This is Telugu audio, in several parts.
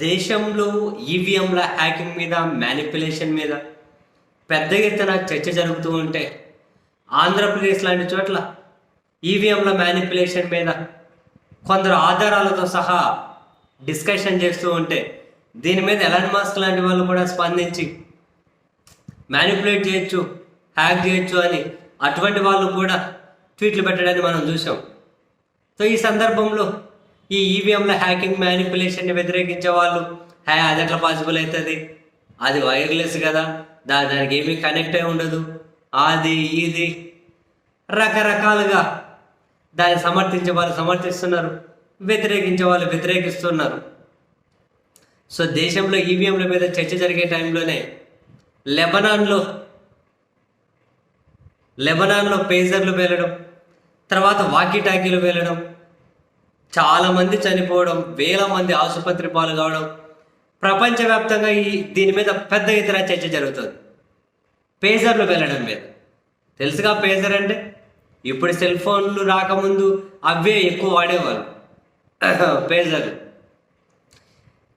దేశంలో ఈవీఎంల హ్యాకింగ్ మీద మ్యానిపులేషన్ మీద పెద్ద ఎత్తున చర్చ జరుగుతూ ఉంటే ఆంధ్రప్రదేశ్ లాంటి చోట్ల ఈవీఎంల మ్యానిపులేషన్ మీద కొందరు ఆధారాలతో సహా డిస్కషన్ చేస్తూ ఉంటే దీని మీద ఎలాన్ మాస్క్ లాంటి వాళ్ళు కూడా స్పందించి మ్యానిపులేట్ చేయొచ్చు హ్యాక్ చేయొచ్చు అని అటువంటి వాళ్ళు కూడా ట్వీట్లు పెట్టడాన్ని మనం చూసాం సో ఈ సందర్భంలో ఈ ఈవీఎంల హ్యాకింగ్ మ్యానిపులేషన్ని వ్యతిరేకించే వాళ్ళు హే అది ఎట్లా పాసిబుల్ అవుతుంది అది వైర్లెస్ కదా దా దానికి ఏమీ కనెక్ట్ అయి ఉండదు. అది ఇది రకరకాలుగా దాన్ని సమర్థించే వాళ్ళు సమర్థిస్తున్నారు వ్యతిరేకించే వాళ్ళు వ్యతిరేకిస్తున్నారు. సో దేశంలో ఈవీఎంల మీద చర్చ జరిగే టైంలోనే లెబనాన్లో లెబనాన్లో పేజర్లు వెళ్ళడం తర్వాత వాకీ టాకీలు వెళ్ళడం చాలామంది చనిపోవడం వేల మంది ఆసుపత్రి పాలు కావడం ప్రపంచవ్యాప్తంగా ఈ దీని మీద పెద్ద ఎత్తున చర్చ జరుగుతుంది. పేజర్లు వెళ్ళడం మీద. తెలుసుగా పేజర్ అంటే? ఇప్పుడు సెల్ ఫోన్లు రాకముందు అవే ఎక్కువ వాడేవాళ్ళు. పేజర్లు.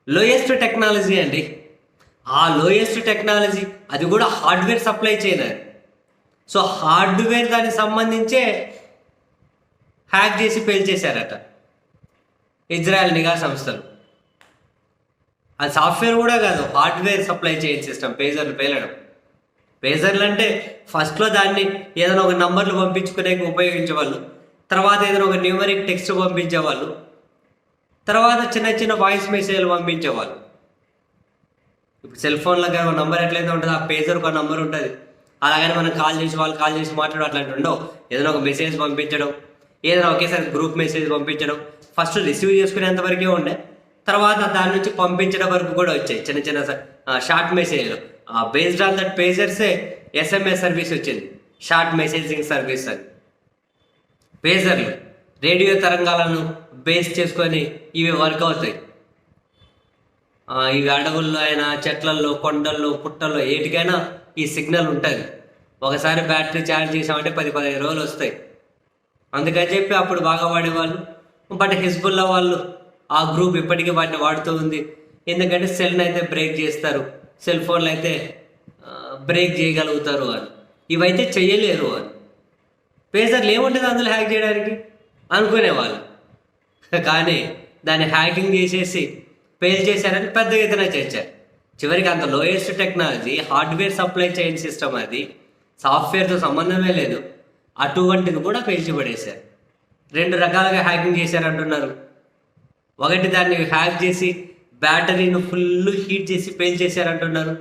లోయెస్ట్ టెక్నాలజీ అండి. ఆ లోయెస్ట్ టెక్నాలజీ అది కూడా హార్డ్వేర్ సప్లై చేయలేదు సో హార్డ్వేర్ దానికి సంబంధించే హ్యాక్ చేసి పేల్చేశారట. ఇజ్రాయెల్ నిఘా సంస్థలు. అది సాఫ్ట్వేర్ కూడా కాదు హార్డ్వేర్ సప్లై చేయని సిస్టమ్ పేజర్లు పేలడం. పేజర్లు అంటే ఫస్ట్లో దాన్ని ఏదైనా ఒక నంబర్లు పంపించుకునే ఉపయోగించేవాళ్ళు తర్వాత ఏదైనా ఒక న్యూమరిక్ టెక్స్ట్ పంపించేవాళ్ళు తర్వాత చిన్న చిన్న వాయిస్ మెసేజ్లు పంపించేవాళ్ళు. ఇప్పుడు సెల్ ఫోన్లో కానీ ఒక నంబర్ ఎట్లయితే ఉంటుందో ఆ పేజర్ ఒక నంబర్ ఉంటుంది. అలాగని మనం కాల్ చేసి వాళ్ళు కాల్ చేసి మాట్లాడడం అట్లాంటి ఉండవు. ఏదైనా ఒక మెసేజ్ పంపించడం ఏదైనా ఒకేసారి గ్రూప్ మెసేజ్ పంపించడం ఫస్ట్ రిసీవ్ చేసుకునేంత వరకే ఉండే. తర్వాత దాని నుంచి పంపించడం వరకు కూడా వచ్చాయి చిన్న చిన్న షార్ట్ మెసేజ్లు బేస్డ్ ఆన్ దట్ పేజర్సే ఎస్ఎంఎస్ సర్వీస్ వచ్చింది. షార్ట్ మెసేజింగ్ సర్వీస్ అని. పేజర్లు రేడియో తరంగాలను బేస్ చేసుకొని ఇవి వర్క్ అవుతాయి. ఇవి అడవుల్లో అయినా చెట్లల్లో కొండల్లో పుట్టల్లో ఏటికైనా ఈ సిగ్నల్ ఉంటుంది. ఒకసారి బ్యాటరీ ఛార్జ్ చేసామంటే పది పదిహేను రోజులు వస్తాయి. అందుకని చెప్పి అప్పుడు బాగా వాడేవాళ్ళు. బట్ హిజ్బుల్లా వాళ్ళు ఆ గ్రూప్ ఇప్పటికీ వాటిని వాడుతూ ఉంది. ఎందుకంటే సెల్ని అయితే బ్రేక్ చేస్తారు. సెల్ ఫోన్లు అయితే బ్రేక్ చేయగలుగుతారు అని ఇవైతే చేయలేరు అని పేజర్లు ఏముంటుంది అందులో హ్యాక్ చేయడానికి? అనుకునేవాళ్ళు. కానీ దాన్ని హ్యాకింగ్ చేసేసి పేల్ చేశారని పెద్ద ఎత్తున చేశారు. చివరికి అంత lowest technology hardware supply chain system అది సాఫ్ట్వేర్తో సంబంధమే లేదు. అటువంటిది కూడా పేల్చిపడేశారు. రెండు రకాలుగా హ్యాకింగ్ చేశారంటున్నారు. ఒకటి దాన్ని హ్యాక్ చేసి బ్యాటరీని ఫుల్ హీట్ చేసి పేల్ చేశారంటున్నారు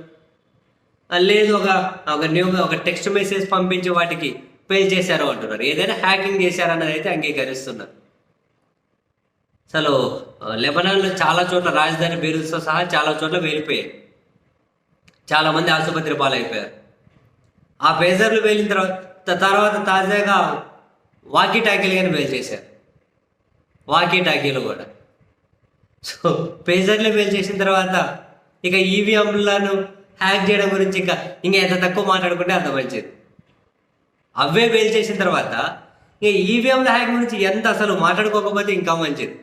లేదు ఒక ఒక న్యూ ఒక టెక్స్ట్ మెసేజ్ పంపించి వాటికి పేల్చేశారు అంటున్నారు. ఏదైనా హ్యాకింగ్ చేశారన్నది అయితే అంగీకరిస్తున్నారు. అసలు లెబనాన్లో చాలా చోట్ల రాజధాని బేరూస్తో సహా చాలా చోట్ల వెళ్ళిపోయాయి చాలామంది ఆసుపత్రి పాలైపోయారు. ఆ పేజర్లు వెళ్ళిన తర్వాత తర్వాత తాజాగా వాకీ టాకీలు కానీ బేల్ చేశారు. వాకీ టాకీలు కూడా. సో పేజర్లు బేల్ చేసిన తర్వాత ఇక ఈవీఎంలను హ్యాక్ చేయడం గురించి ఇంకా ఇంకా ఎంత తక్కువ మాట్లాడుకుంటే అంత మంచిది. అవే బేల్ చేసిన తర్వాత ఇక ఈవీఎంల హ్యాక్ గురించి ఎంత అసలు మాట్లాడుకోకపోతే ఇంకా మంచిది.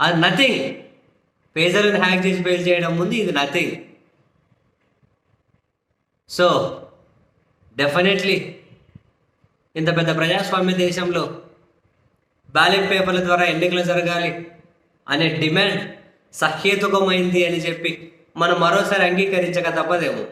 అది నథింగ్ పేజర్లను హ్యాక్ చేసి బేల్ చేయడం ముందు ఇది నథింగ్ సో డెఫినెట్లీ ఇంత పెద్ద ప్రజాస్వామ్య దేశంలో బ్యాలెట్ పేపర్ల ద్వారా ఎన్నికలు జరగాలి అనే డిమాండ్ సహేతుకమైంది అని చెప్పి మనం మరోసారి అంగీకరించక తప్పదేమో.